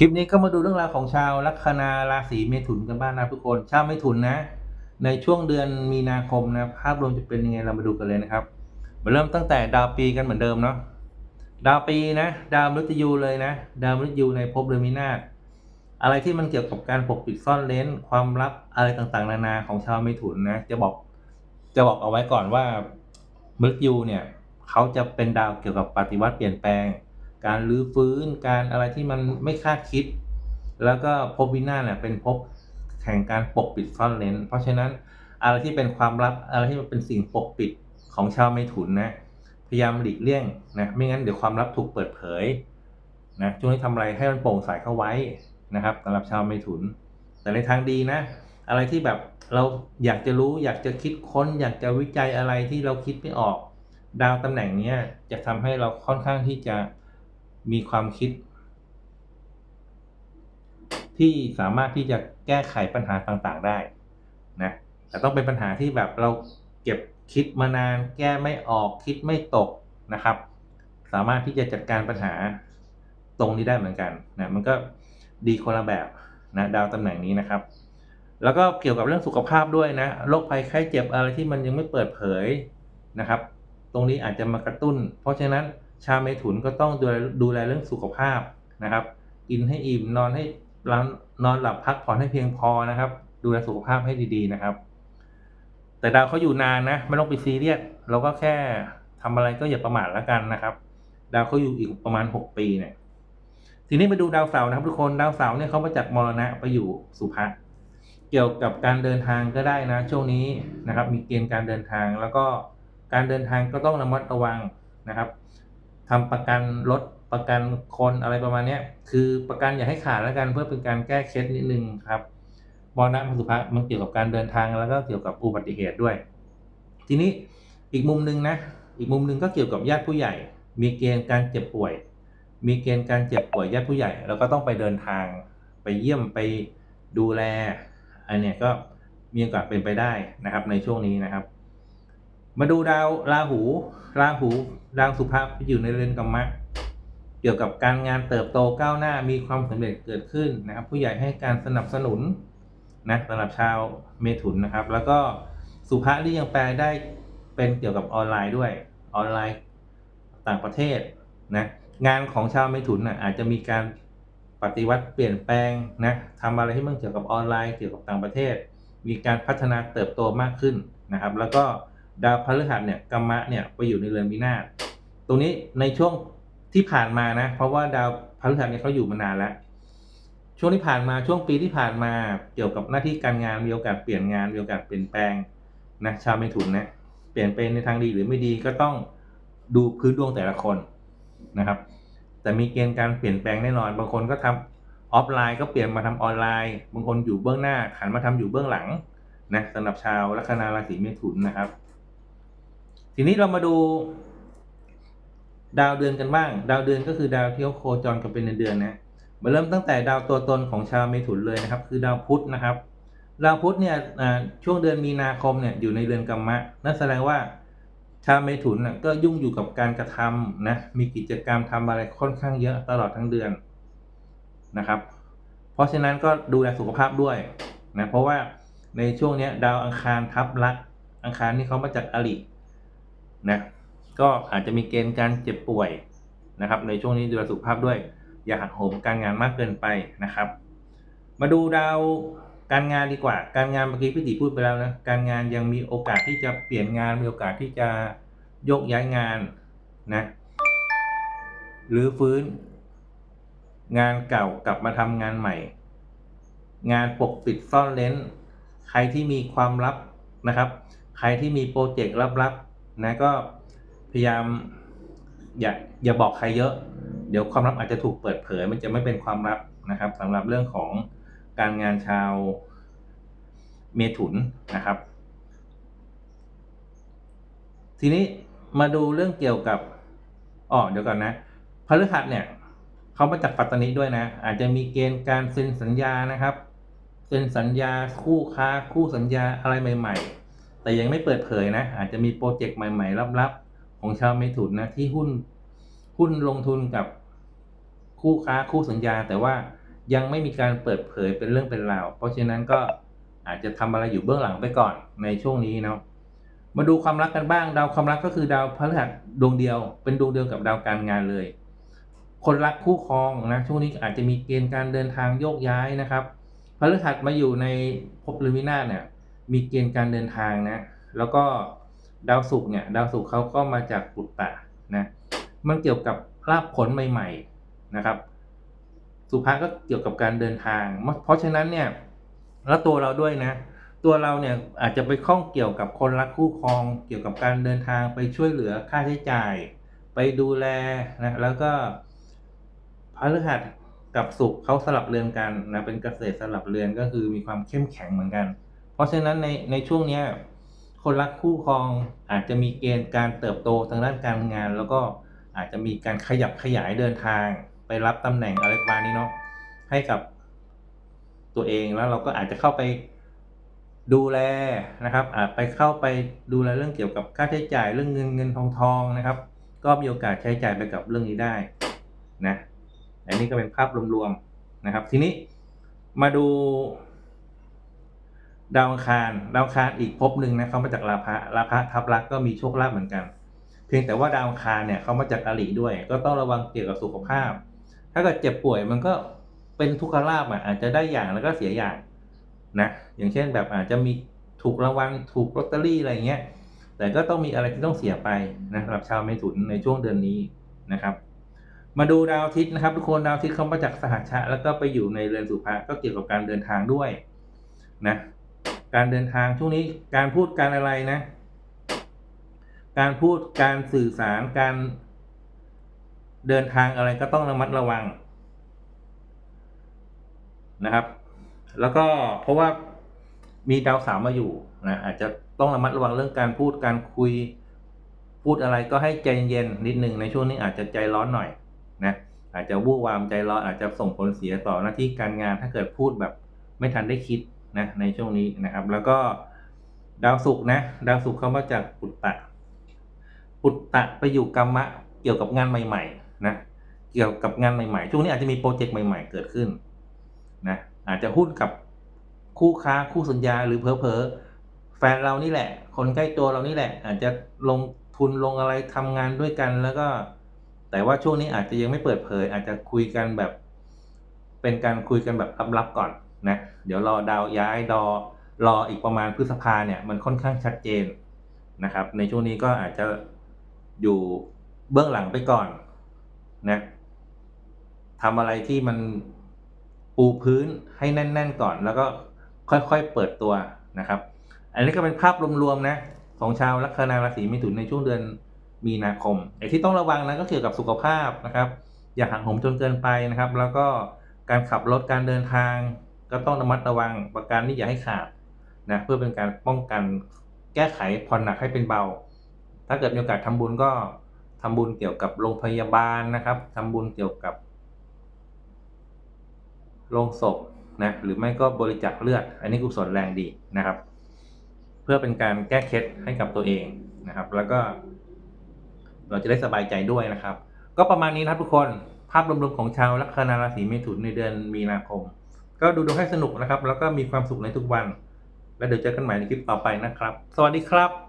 คลิปนี้ก็มาดูเรื่องราวของชาวลัคนาราศีเมถุนกันบ้างนะทุกคน ชาวเมถุนนะ ในช่วงเดือนมีนาคมนะภาพรวมจะเป็นยังไงเรามาดูกันเลยนะครับมาเริ่มตั้งแต่ดาวปีกันเหมือนเดิมเนาะดาวปีนะ ดาวมฤตยูเลยนะ ดาวมฤตยูในภพเดือนมีนาศอะไรที่มันเกี่ยวกับการปกปิดซ่อนเร้นความลับอะไรต่างๆ นานาของชาวเมถุนนะจะบอกจะบอกเอาไว้ก่อนว่ามฤตยูเนี่ยเขาจะเป็นดาวเกี่ยวกับปฏิวัติเปลี่ยนแปลง การรื้อฟื้นการอะไรที่มันไม่คาดคิด แล้วก็ภพวินาศเนี่ยเป็นภพแห่งการปกปิดซ่อนเร้นเพราะฉะนั้นอะไรที่เป็นความลับอะไรที่มันเป็นสิ่งปกปิดของชาวเมถุนนะพยายามหลีกเลี่ยงนะไม่งั้นเดี๋ยวความลับถูกเปิดเผยนะช่วงนี้ทำอะไรให้มันโปร่งใสเข้าไว้นะครับสำหรับชาวเมถุน แต่ในทางดีนะ อะไรที่แบบเราอยากจะรู้อยากจะคิดค้น อยากจะวิจัยอะไรที่เราคิดไม่ออก ดาวตำแหน่งนี้จะทำให้เราค่อนข้างที่จะ มีความคิด ที่สามารถที่จะแก้ไขปัญหาต่างๆได้นะแต่ต้องเป็นปัญหาที่แบบเราเก็บคิดมานาน แก้ไม่ออกคิดไม่ตกนะครับ สามารถที่จะจัดการปัญหาตรงนี้ได้เหมือนกันนะมันก็ดีคนละแบบนะดาวตำแหน่งนี้นะครับ แล้วก็เกี่ยวกับเรื่องสุขภาพด้วยนะโรคภัยไข้เจ็บอะไรที่มันยังไม่เปิดเผยนะครับ ตรงนี้อาจจะมากระตุ้น เพราะฉะนั้น ชาวเมถุนก็ต้องดูแลดูแลเรื่องสุขภาพนะครับ กินให้อิ่มนอนให้นอนหลับพักผ่อนให้เพียงพอนะครับ ดูแลสุขภาพให้ดีๆนะครับ แต่ดาวเขาอยู่นานนะ ไม่ต้องไปซีเรียสเราก็แค่ทำอะไรก็อย่าประมาทแล้วกันนะครับ ดาวเขาอยู่อีกประมาณหกปีเนี่ยทีนี้มาดูดาวเสาร์นะครับทุกคนดาวเสาร์เนี่ยเขามาจากมรณะไปอยู่สุภะเกี่ยวกับการเดินทางก็ได้นะ ช่วงนี้นะครับ มีเกณฑ์การเดินทางแล้วก็การเดินทางก็ต้องระมัดระวังนะครับ ทำประกันรถประกันคนอะไรประมาณนี้คือประกันอย่าให้ขาดแล้วกันเพื่อเป็นการแก้เคล็ดนิดนึงครับมรณะมสุภะมันเกี่ยวกับการเดินทางแล้วก็เกี่ยวกับอุบัติเหตุด้วย ทีนี้อีกมุมหนึ่งนะอีกมุมหนึ่งก็เกี่ยวกับญาติผู้ใหญ่ มีเกณฑ์การเจ็บป่วย มีเกณฑ์การเจ็บป่วยญาติผู้ใหญ่ แล้วก็ต้องไปเดินทางไปเยี่ยมไปดูแลอันเนี้ยก็มีโอกาสเป็นไปได้นะครับในช่วงนี้นะครับ มาดูดาวราหู ราหู ดาวสุภาพอยู่ในเรือนกรรมะ เกี่ยวกับการงานเติบโตก้าวหน้ามีความสำเร็จเกิดขึ้นนะครับ ผู้ใหญ่ให้การสนับสนุนนะสำหรับชาวเมถุนนะครับ แล้วก็สุภาที่ยังแปลได้เป็นเกี่ยวกับออนไลน์ด้วยออนไลน์ต่างประเทศนะงานของชาวเมถุนนะอาจจะมีการปฏิวัติเปลี่ยนแปลงนะทำอะไรที่มันเกี่ยวกับออนไลน์เกี่ยวกับต่างประเทศ มีการพัฒนาเติบโตมากขึ้นนะครับ แล้วก็ ดาวพฤหัสเนี่ยกรรมะเนี่ยไปอยู่ในเรือนวินาศตรงนี้ในช่วงที่ผ่านมานะ เพราะว่าดาวพฤหัสเนี่ยเขาอยู่มานานแล้ว ช่วงที่ผ่านมาช่วงปีที่ผ่านมาเกี่ยวกับหน้าที่การงานมีโอกาสเปลี่ยนงานมีโอกาสเปลี่ยนแปลงนะชาวเมถุนนะเปลี่ยนเป็นในทางดีหรือไม่ดีก็ต้องดูพื้นดวงแต่ละคนนะครับ แต่มีเกณฑ์การเปลี่ยนแปลงแน่นอน บางคนก็ทำออฟไลน์ก็เปลี่ยนมาทำออนไลน์ บางคนอยู่เบื้องหน้าหันมาทำอยู่เบื้องหลังนะสำหรับชาวลัคนาราศีเมถุนนะครับ ทีนี้เรามาดู ดาวเดือนกันบ้าง ดาวเดือนก็คือดาวที่เขาโคจรกันเป็นเดือนนะมาเริ่มตั้งแต่ดาวตัวตนของชาวเมถุนเลยนะครับ คือดาวพุธนะครับ ดาวพุธเนี่ยช่วงเดือนมีนาคมเนี่ยอยู่ในเรือนกรรมะนั่นแสดงว่าชาวเมถุนก็ยุ่งอยู่กับการกระทำนะมีกิจกรรมทำอะไรค่อนข้างเยอะตลอดทั้งเดือนนะครับ เพราะฉะนั้นก็ดูแลสุขภาพด้วยนะเพราะว่าในช่วงนี้ดาวอังคารทับลักอังคารนี่เขามาจากอริ นะก็อาจจะมีเกณฑ์การเจ็บป่วยนะครับในช่วงนี้ดูแลสุขภาพด้วย อย่าหักโหมการงานมากเกินไปนะครับ มาดูดาวการงานดีกว่า การงานเมื่อกี้พี่ติพูดไปแล้วนะการงานยังมีโอกาสที่จะเปลี่ยนงานมีโอกาสที่จะโยกย้ายงานนะหรือฟื้น งานเก่ากลับมาทำงานใหม่ งานปกปิดซ่อนเร้น ใครที่มีความลับนะครับ ใครที่มีโปรเจกต์ลับๆ นะก็พยายามอย่าอย่าบอกใครเยอะ เดี๋ยวความลับอาจจะถูกเปิดเผย มันจะไม่เป็นความลับนะครับสำหรับเรื่องของการงานชาวเมถุนนะครับ ทีนี้มาดูเรื่องเกี่ยวกับอ๋อเดี๋ยวก่อนนะพฤหัสเนี่ยเขามาจากปัตตานีด้วยนะ อาจจะมีเกณฑ์การเซ็นสัญญานะครับเซ็นสัญญาคู่ค้าคู่สัญญาอะไรใหม่ ๆ แต่ยังไม่เปิดเผยนะ อาจจะมีโปรเจกต์ใหม่ๆ ลับๆ ของชาวเมถุนนะที่หุ้นหุ้นลงทุนกับคู่ค้าคู่สัญญา แต่ว่ายังไม่มีการเปิดเผยเป็นเรื่องเป็นราว เพราะฉะนั้นก็อาจจะทำอะไรอยู่เบื้องหลังไปก่อนในช่วงนี้เนาะมาดูความรักกันบ้าง ดาวความรักก็คือดาวพฤหัสดวงเดียว เป็นดวงเดียวกับดาวการงานเลย คนรักคู่ครองนะช่วงนี้อาจจะมีเกณฑ์การเดินทางโยกย้ายนะครับพฤหัสมาอยู่ในภพลืมินาศเนี่ย มีเกณฑ์การเดินทางนะ แล้วก็ดาวศุกร์เนี่ย ดาวศุกร์เขาก็มาจากปุตตะนะ มันเกี่ยวกับลาภผลใหม่ ๆนะครับ สุภาก็เกี่ยวกับการเดินทาง เพราะฉะนั้นเนี่ย แล้วตัวเราด้วยนะ ตัวเราเนี่ยอาจจะไปข้องเกี่ยวกับคนรักคู่ครอง เกี่ยวกับการเดินทางไปช่วยเหลือค่าใช้จ่าย ไปดูแลนะ แล้วก็พฤหัสกับศุกร์เขาสลับเรือนกันนะ เป็นเกษตรสลับเรือนก็คือมีความเข้มแข็งเหมือนกัน เพราะฉะนั้นในในช่วงเนี้ยคนรักคู่ครองอาจจะมีเกณฑ์การเติบโตทางด้านการงาน แล้วก็อาจจะมีการขยับขยายเดินทาง ไปรับตำแหน่งอะไรประมาณนี้เนาะให้กับตัวเองแล้วเราก็อาจจะเข้าไปดูแลนะครับอาจไปเข้าไปดูแลเรื่องเกี่ยวกับค่าใช้จ่ายเรื่องเงินเงินทองทองนะครับ ก็มีโอกาสใช้จ่ายไปกับเรื่องนี้ได้นะอันนี้ก็เป็นภาพรวมๆนะครับ ทีนี้มาดู ดาวคารดาวคารอีกภพหนึ่งนะเขามาจากราพะราพะทับลักก็มีโชคลาภเหมือนกัน เพียงแต่ว่าดาวคารเนี่ยเขามาจากอริด้วย ก็ต้องระวังเกี่ยวกับสุขภาพ ถ้าเกิดเจ็บป่วยมันก็เป็นทุกขลาภอะอาจจะได้อย่างแล้วก็เสียอย่างนะอย่างเช่นแบบอาจจะมีถูกรางวัลถูกลอตเตอรี่อะไรเงี้ยแต่ก็ต้องมีอะไรที่ต้องเสียไปนะสำหรับชาวเมถุนในช่วงเดือนนี้นะครับ มาดูดาวอาทิตย์นะครับ ทุกคนดาวอาทิตย์เขามาจากสหัชชะแล้วก็ไปอยู่ในเรือนสุภะก็เกี่ยวกับการเดินทางด้วยนะ การเดินทางช่วงนี้การพูดการอะไรนะ การพูดการสื่อสารการเดินทางอะไรก็ต้องระมัดระวังนะครับ แล้วก็เพราะว่ามีดาวสาวมาอยู่นะอาจจะต้องระมัดระวังเรื่องการพูดการคุยพูดอะไรก็ให้ใจเย็นนิดหนึ่งในช่วงนี้อาจจะใจร้อนหน่อยนะอาจจะวู่วามใจร้อนอาจจะส่งผลเสียต่อหน้าที่การงานถ้าเกิดพูดแบบไม่ทันได้คิด นะในช่วงนี้นะครับ แล้วก็ดาวศุกร์นะ ดาวศุกร์เขามาจากปุตตะ ปุตตะไปอยู่กรรมะ เกี่ยวกับงานใหม่ ๆ นะ เกี่ยวกับงานใหม่ๆ ช่วงนี้อาจจะมีโปรเจกต์ใหม่ ๆ เกิดขึ้นนะอาจจะหุ้นกับคู่ค้าคู่สัญญาหรือเพอๆแฟนเรานี่แหละ คนใกล้ตัวเรานี่แหละ อาจจะลงทุนลงอะไรทำงานด้วยกันแล้วก็ แต่ว่าช่วงนี้อาจจะยังไม่เปิดเผย อาจจะคุยกันแบบ เป็นการคุยกันแบบลับๆก่อน นะเดี๋ยวรอดาวย้ายดอรออีกประมาณพฤษภาเนี่ยมันค่อนข้างชัดเจนนะครับ ในช่วงนี้ก็อาจจะอยู่เบื้องหลังไปก่อนนะทำอะไรที่มันปูพื้นให้แน่น ๆ ก่อน แล้วก็ค่อยๆเปิดตัวนะครับ อันนี้ก็เป็นภาพรวมๆนะของชาวลัคนาราศีมิถุนในช่วงเดือนมีนาคมไอ้ที่ต้องระวังนะก็เกี่ยวกับสุขภาพนะครับ อย่าหักโหมจนเกินไปนะครับ แล้วก็การขับรถการเดินทาง ก็ต้องระมัดระวังประกันนี่อย่าให้ขาดนะเพื่อเป็นการป้องกันแก้ไขผ่อนหนักให้เป็นเบา ถ้าเกิดมีโอกาสทำบุญก็ทำบุญเกี่ยวกับโรงพยาบาลนะครับทำบุญเกี่ยวกับโรงศพนะหรือไม่ก็บริจาคเลือด อันนี้กุศลแรงดีนะครับ เพื่อเป็นการแก้เคล็ดให้กับตัวเองนะครับ แล้วก็ เราจะได้สบายใจด้วยนะครับ ก็ประมาณนี้นะครับทุกคนภาพรวมๆของชาวลัคนาราศีเมถุนในเดือนมีนาคม ก็ดูดูให้สนุกนะครับ แล้วก็มีความสุขในทุกวัน แล้วเดี๋ยวเจอกันใหม่ในคลิปต่อไปนะครับ สวัสดีครับ